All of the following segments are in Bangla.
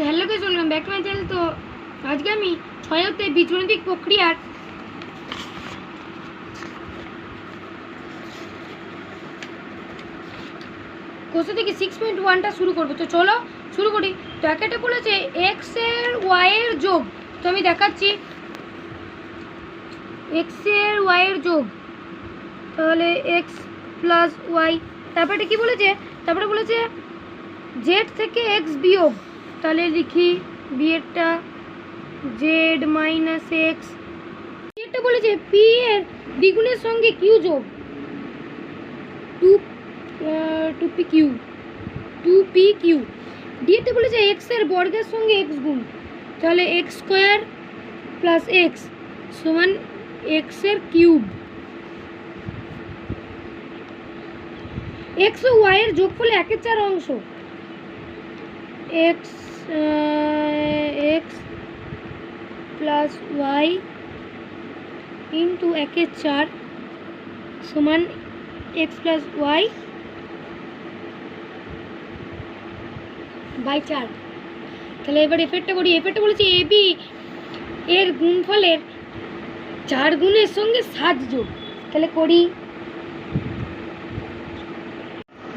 Hello guys welcome back to my channel তো আজকে আমি ছয় হতে বীজগণিতিক প্রক্রিয়ার কোর্সে থেকে সিক্স পয়েন্ট ওয়ানটা শুরু করব। তো চলো শুরু করি। তো একেটা বলেছে এক্সের ওয়াই এর যোগ। তো আমি দেখাচ্ছি। এক্সের ওয়াই এর যোগ। তাহলে এক্স প্লাস ওয়াই তারপরে কি বলেছে? তারপরে বলেছে জেড থেকে এক্স বিয়োগ। তাহলে লিখি বিয়েরটা জেড মাইনাস এক্স বিয়েরটা বলেছে পি এর দ্বিগুণের সঙ্গে কিউ যোগ। Two two P Q two P Q ডিএটা বলেছে এক্সের বর্গের সঙ্গে এক্স গুণ। তাহলে এক্স স্কোয়ার প্লাস এক্স সমান এক্সের কিউব এক্স ও ওয়াই এর যোগফলে একের চার অংশ। X X plus Y into একের চার সমান এক্স প্লাস ওয়াই বাই চার। তাহলে এবার এফেক্টটা করি। এফেক্টটা বলেছি এ বি এর গুণফলের চার গুণের সঙ্গে সাত যোগ। তাহলে করি।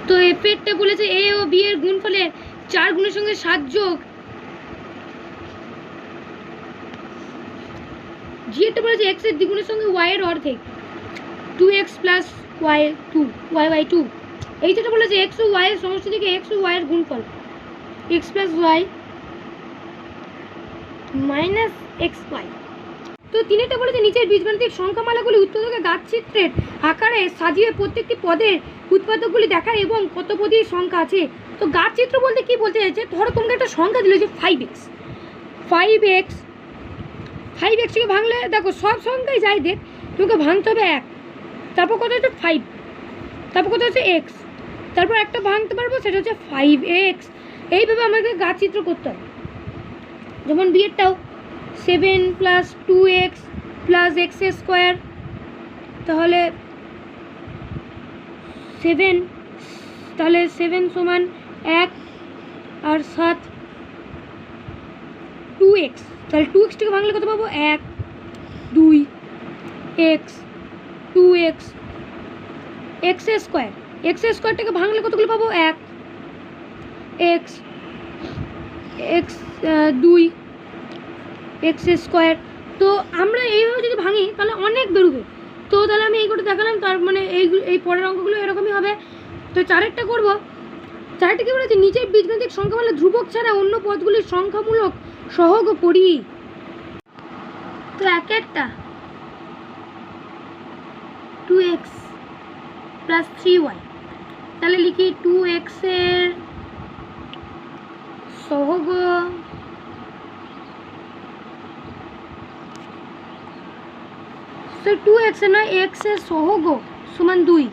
তো এফেক্টটা বলেছে এ ও বি এর গুণফলের চার গুণের সঙ্গে সাত যোগ। জি একটা বলেছে এক্সের দ্বিগুণের সঙ্গে ওয়াই এর অর্ধেক। Two X plus Y two Y by two এই যেটা বলেছে এক্স ও ওয়াই এর সমষ্টি থেকে এক্স ও ওয়াই এর গুণফল। X plus Y minus X Y তো তিনেরটা বলেছে নিচের বীজগণিতিক সংখ্যামালাগুলি উৎপাদকের গাছ চিত্রের আকারে সাজিয়ে প্রত্যেকটি পদের উৎপাদকগুলি দেখায় এবং কত পদের সংখ্যা আছে। তো গাছ চিত্র বলতে কি বলতে চাইছে? ধরো তোমাকে একটা সংখ্যা দিল যে five X five X five এক্সকে ভাঙলে, দেখো সব সংখ্যাই যাই দেখ তোমাকে ভাঙতে হবে এক। তারপর কত হচ্ছে ফাইভ, তারপর কত হচ্ছে এক্স। তারপর একটা ভাঙতে পারব, সেটা হচ্ছে ফাইভ এক্স। এইভাবে আমাকে গাছ চিত্র করতে হবে। যেমন বিয়েরটাও seven plus two X plus X square. তাহলে সেভেন তাহলে সেভেন সমান এক আর সাত এক্স তাহলে টু এক্সটাকে ভাঙলে কত পাবো? এক, দুই X two X X square X স্কোয়ারটাকে ভাঙলে কতগুলো পাবো? এক এক্স এক্স দুই এক্স স্কোয়ার তো আমরা এইভাবে যদি ভাঙি, তাহলে অনেক বেরোবে। তো তাহলে আমি এইগুলো দেখালাম, তার মানে এই এই পরের অঙ্কগুলো এরকমই হবে। তো চারেরটা করব। চারটা কি বলেছে? নিচের বীজগণিতিক সংখ্যা মানে ধ্রুবক ছাড়া অন্য পদগুলির সংখ্যামূলক সহগ পড়ি। তো এক একটা। Two X plus three Y তাহলে লিখি টু এক্সের সহগ তো টু এক্স নয় এক্সের সহগ সমান দুই।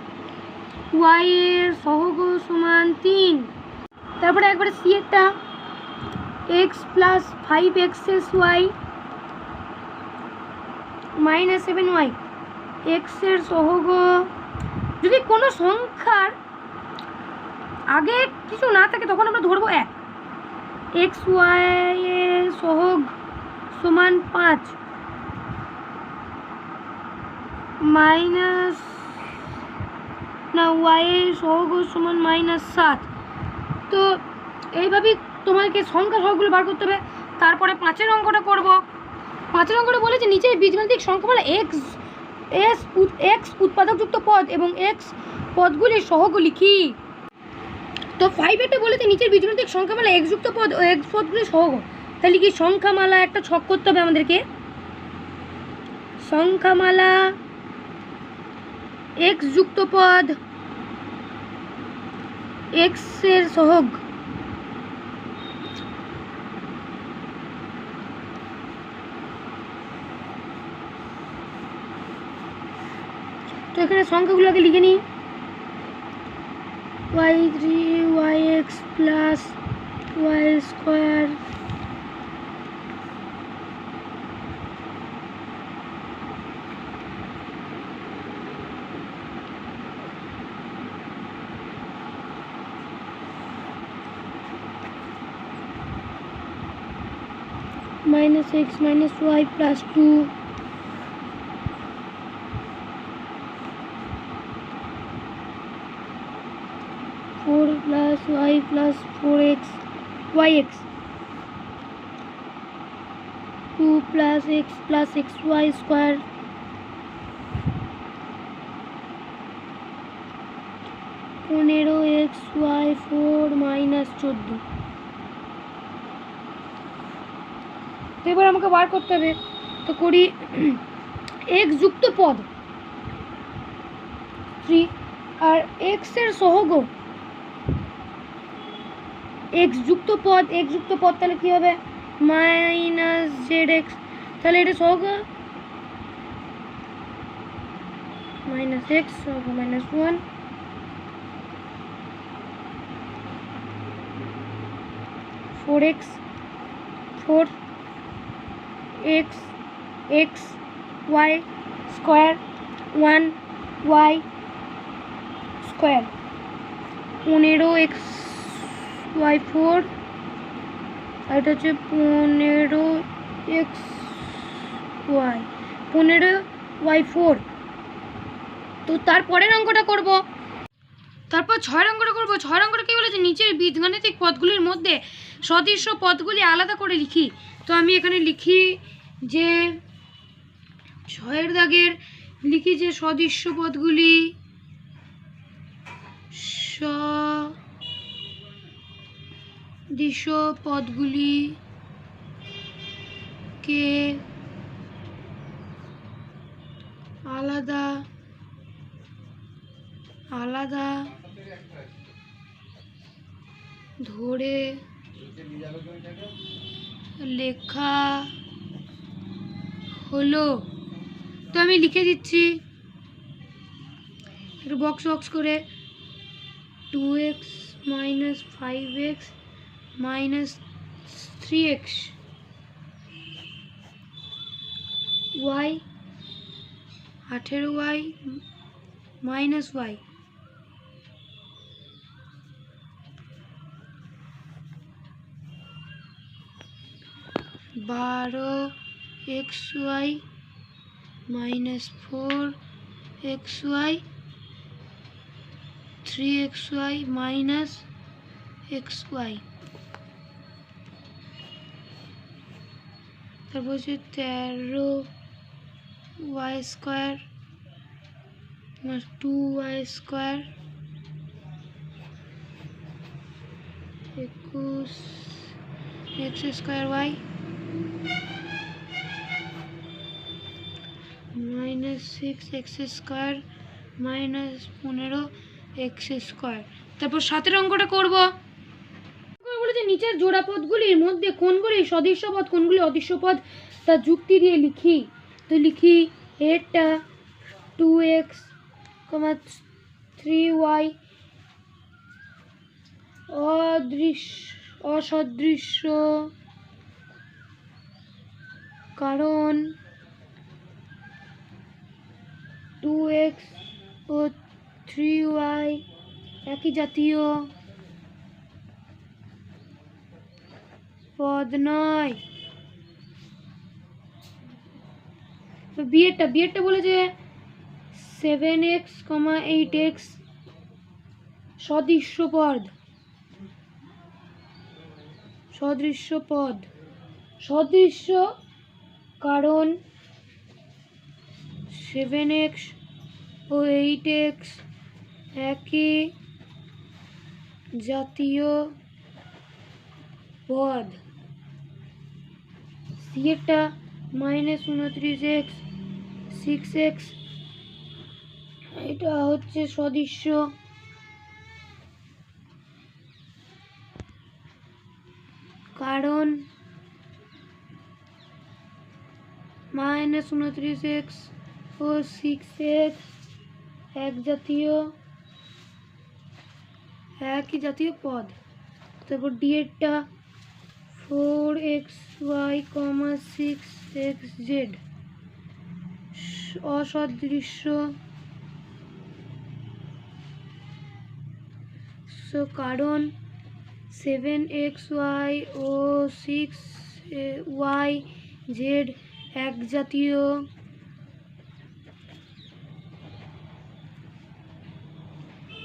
ওয়াই এর সহগ সমান তিন। তারপরে একবারে C X plus five X S Y minus seven Y এক্সের সহগ, যদি কোনো সংখ্যার আগে কিছু না থাকে, তখন আমরা ধরবো এক। এক্স ওয়াই সহগ সমান পাঁচ। মাইনাস না ওয়াই সহগ সমান মাইনাস সাত। তো, এইভাবেই তোমাকে সংখ্যা সহগুলো বার করতে হবে। তারপরে পাঁচের অঙ্কটা করব। পাঁচের অঙ্কটা বলেছে নিচের বীজগণিতিক সংখ্যা বলে এক্স এস এক্স উৎপাদকযুক্ত পদ এবং এক্স পদগুলির সহগুলি লিখি তো ফাইভেরটা বলেছে নিচের বীজগণিতিক সংখ্যামালা এক্স যুক্ত পদ ও এক্স পদগুলির সহগ। তাহলে কি সংখ্যামালা একটা ছক করতে হবে আমাদেরকে? সংখ্যামালা এক্স যুক্ত পদ এক্সের সহগ। तो एखे संख्यागुल्क लिखे नहीं Y three Y X plus Y square minus X minus Y plus two Y plus four X Y X two plus X plus X Y square পনেরো এক্স ওয়াই ফোর মাইনাস চোদ্দ। তো এবার আমাকে বার করতে হবে। তো করি এক্স যুক্ত পদ। থ্রি আর এক্সের সহগ এক্স যুক্ত পদ এক্স যুক্ত পদ তাহলে কি হবে? মাইনাস জেড এক্স তাহলে এটা সহগ? মাইনাস এক্স সহগ minus one four X four X X Y square one Y square পনেরো এক্স ওয়াই ফোর, আর এটা হচ্ছে পনেরো এক্স ওয়াই, পনেরো ওয়াই ফোর। তো তারপরের অঙ্কটা করব। তারপর ছয় অঙ্কটা করব। ছয় অঙ্কটা কী বলেছে? নিচের বীজগাণিতিক পদগুলির মধ্যে সদৃশ্য পদগুলি আলাদা করে লিখি। তো আমি এখানে লিখি যে, ছয়ের দাগের লিখি যে সদৃশ্য পদগুলি সদৃশ্য পদগুলি কে আলাদা আলাদা ধরে লেখা হলো। তো আমি লিখে দিচ্ছি। একটু বক্স বক্স করে। Two X minus five X three X Y আঠেরো ওয়াই মাইনাস ওয়াই বারো X Y minus four X Y three X Y minus X Y তারপর হচ্ছে তেরো Y square two Y square একুশ X square Y minus six X square minus পনেরো এক্স স্কোয়ার তারপর সাতের অঙ্কটা করব। বলেছে নিচের জোড়া পদগুলির মধ্যে কোনগুলি সদৃশ্য পদ কোনগুলি অদৃশ্য পদ তা যুক্তি দিয়ে লিখি। তো লিখি এটা two X comma three Y অদৃশ্য, অসদৃশ্য, কারণ টু এক্স ও থ্রি ওয়াই একই জাতীয়। পদ নয়। বিয়েরটা বিয়েরটা বলে যে seven X comma eight X সদৃশ্য পদ সদৃশ্য পদ সদৃশ্য কারণ সেভেন এক্স ও এইট এক্স একই জাতীয় পদ। সিয়েরটা মাইনাস উনত্রিশ এক্স সিক্স এক্স এটা হচ্ছে সদৃশ্য। কারণ মাইনাস উনত্রিশ এক্স ও সিক্স এক্স এক জাতীয়, একই জাতীয় পদ। তারপর ডিএডটা four X Y comma six X Z. অসদৃশ্য। কারণ সেভেন এক্স ওয়াই ও সিক্স ওয়াই জেড এক জাতীয়।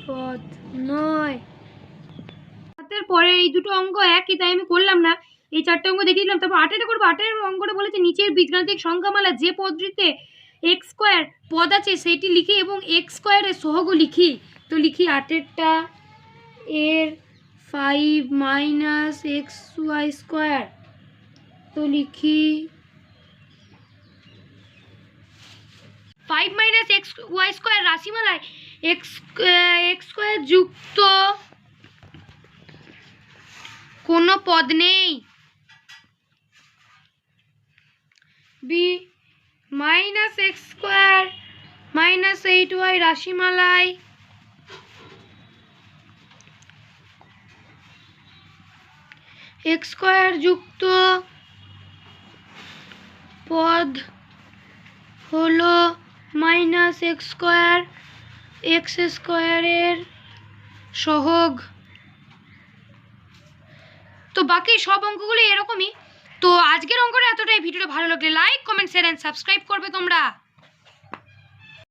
পদ নয়। সাতের পরে এই দুটো অঙ্ক একই তাই আমি করলাম না। এই চারটে অঙ্ক দেখিয়ে দিলাম। তারপর আটের করব, আটের অঙ্কটা বলেছে নিচের বীজগাণিতিক সংখ্যামালা যে পদটিতে এক্স স্কোয়ার পদ আছে সেটি লিখি এবং এক্স স্কোয়ারের সহগও লিখি। তো লিখি আটেরটা এর five minus X Y square তো লিখি five minus X Y square রাশিমালায় X X square যুক্ত কোনো পদ নেই। B minus X square minus eight Y রাশিমালায় X square যুক্ত পদ হলো মাইনাস এক্স স্কোয়ার এক্স স্কোয়ারের সহগ। তো বাকি সব অঙ্কগুলো এরকমই। তো আজকের অঙ্কটা এতটাই। ভিডিওটা ভালো লাগলে like comment share and subscribe করবে তোমরা।